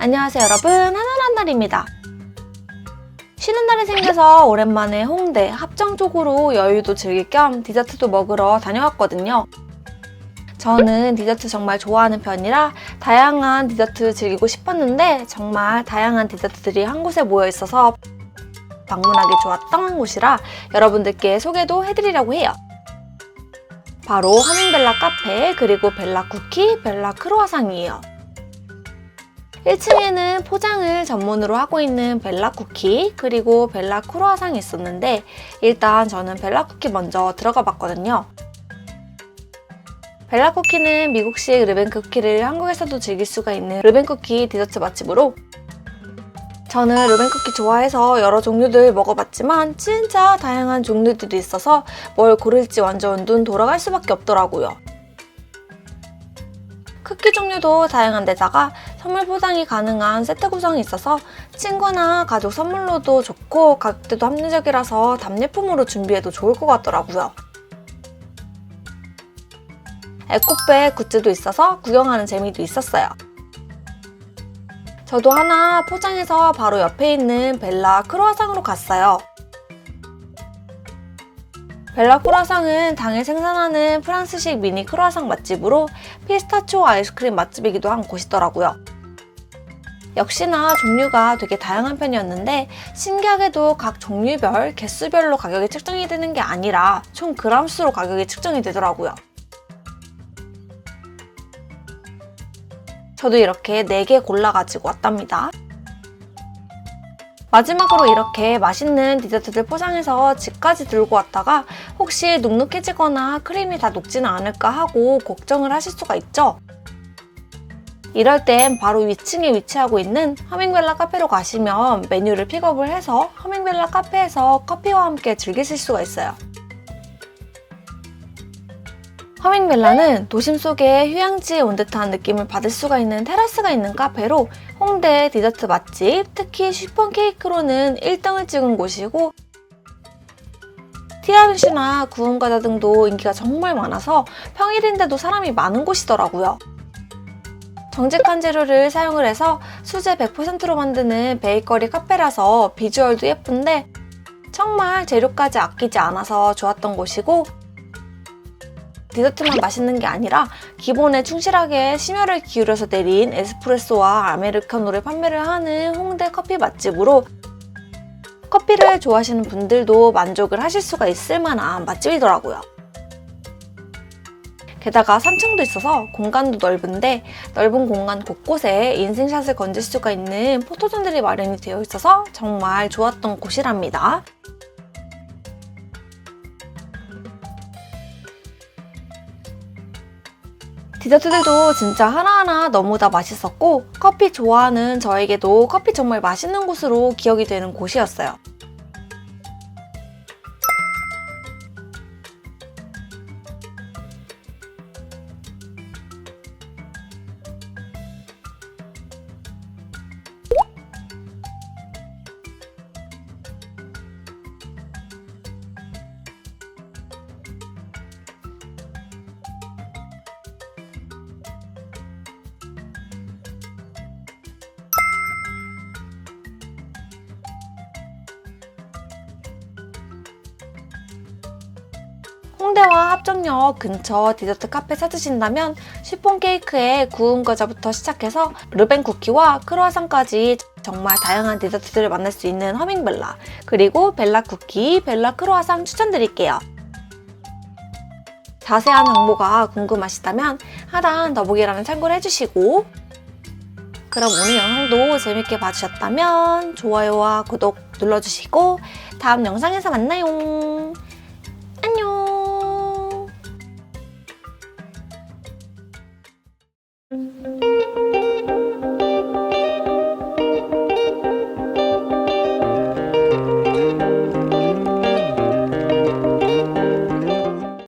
안녕하세요 여러분 하나한 날입니다. 쉬는 날이 생겨서 오랜만에 홍대 합정 쪽으로 여유도 즐길 겸 디저트도 먹으러 다녀왔거든요. 저는 디저트 정말 좋아하는 편이라 다양한 디저트 즐기고 싶었는데 정말 다양한 디저트들이 한 곳에 모여 있어서 방문하기 좋았던 곳이라 여러분들께 소개도 해드리려고 해요. 바로 허밍벨라 카페 그리고 벨라 쿠키, 벨라 크로아상이에요. 1층에는 포장을 전문으로 하고 있는 벨라 쿠키 그리고 벨라 크로아상이 있었는데 일단 저는 벨라 쿠키 먼저 들어가 봤거든요. 벨라 쿠키는 미국식 르벤 쿠키를 한국에서도 즐길 수가 있는 르벤 쿠키 디저트 맛집으로 저는 르벤 쿠키 좋아해서 여러 종류들 먹어봤지만 진짜 다양한 종류들이 있어서 뭘 고를지 완전 눈 돌아갈 수밖에 없더라고요. 쿠키 종류도 다양한 데다가 선물 포장이 가능한 세트 구성이 있어서 친구나 가족 선물로도 좋고 가격대도 합리적이라서 답례품으로 준비해도 좋을 것 같더라고요. 에코백 굿즈도 있어서 구경하는 재미도 있었어요. 저도 하나 포장해서 바로 옆에 있는 벨라 크로아상으로 갔어요. 벨라 크로아상은 당일 생산하는 프랑스식 미니 크로아상 맛집으로 피스타치오 아이스크림 맛집이기도 한 곳이더라고요. 역시나 종류가 되게 다양한 편이었는데 신기하게도 각 종류별, 개수별로 가격이 측정이 되는 게 아니라 총 그람수로 가격이 측정이 되더라고요. 저도 이렇게 4개 골라가지고 왔답니다. 마지막으로 이렇게 맛있는 디저트들 포장해서 집까지 들고 왔다가 혹시 눅눅해지거나 크림이 다 녹지는 않을까 하고 걱정을 하실 수가 있죠? 이럴 땐 바로 위층에 위치하고 있는 허밍벨라 카페로 가시면 메뉴를 픽업을 해서 허밍벨라 카페에서 커피와 함께 즐기실 수가 있어요. 허밍벨라는 도심 속의 휴양지에 온 듯한 느낌을 받을 수가 있는 테라스가 있는 카페로 홍대 디저트 맛집, 특히 쉬폰 케이크로는 1등을 찍은 곳이고 티라미슈나 구운 과자 등도 인기가 정말 많아서 평일인데도 사람이 많은 곳이더라고요. 정직한 재료를 사용을 해서 수제 100%로 만드는 베이커리 카페라서 비주얼도 예쁜데 정말 재료까지 아끼지 않아서 좋았던 곳이고 디저트만 맛있는 게 아니라 기본에 충실하게 심혈을 기울여서 내린 에스프레소와 아메리카노를 판매를 하는 홍대 커피 맛집으로 커피를 좋아하시는 분들도 만족을 하실 수가 있을 만한 맛집이더라고요. 게다가 3층도 있어서 공간도 넓은데 넓은 공간 곳곳에 인생샷을 건질 수가 있는 포토존들이 마련이 되어 있어서 정말 좋았던 곳이랍니다. 디저트들도 진짜 하나하나 너무 다 맛있었고 커피 좋아하는 저에게도 커피 정말 맛있는 곳으로 기억이 되는 곳이었어요. 홍대와 합정역 근처 디저트 카페 찾으신다면 쉬폰 케이크에 구운 과자부터 시작해서 르벤 쿠키와 크로아상까지 정말 다양한 디저트들을 만날 수 있는 허밍벨라 그리고 벨라 쿠키, 벨라 크로아상 추천드릴게요. 자세한 정보가 궁금하시다면 하단 더보기란을 참고를 해주시고 그럼 오늘 영상도 재밌게 봐주셨다면 좋아요와 구독 눌러주시고 다음 영상에서 만나요.